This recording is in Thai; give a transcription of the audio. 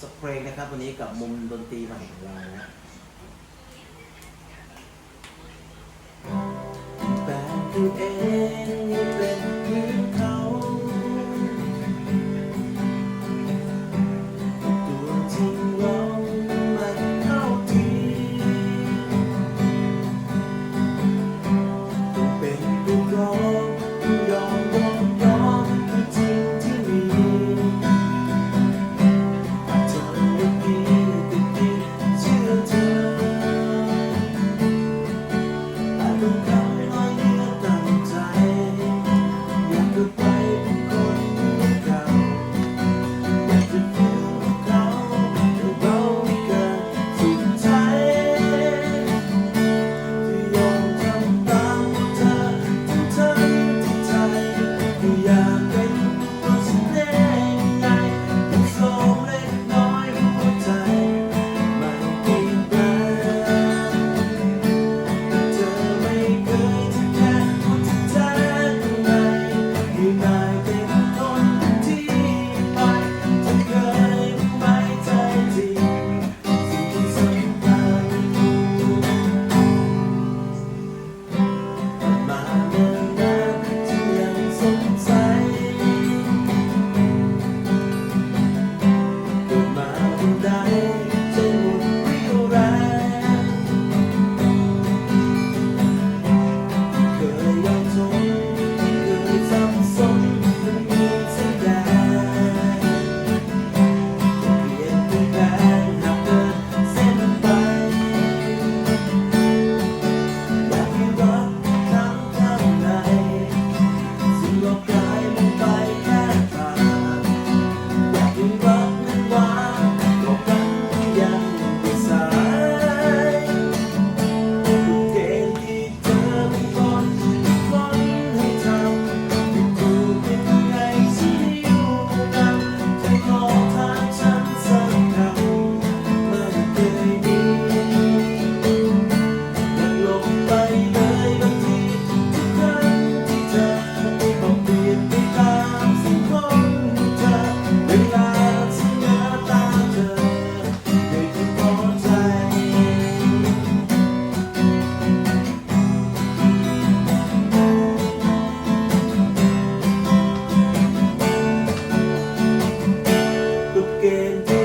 สเปรย์นะครับวันนี้กับมุมดนตรีใหม่ของเรานะ เกณฑ์